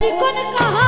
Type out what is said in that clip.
চিকন কাহালা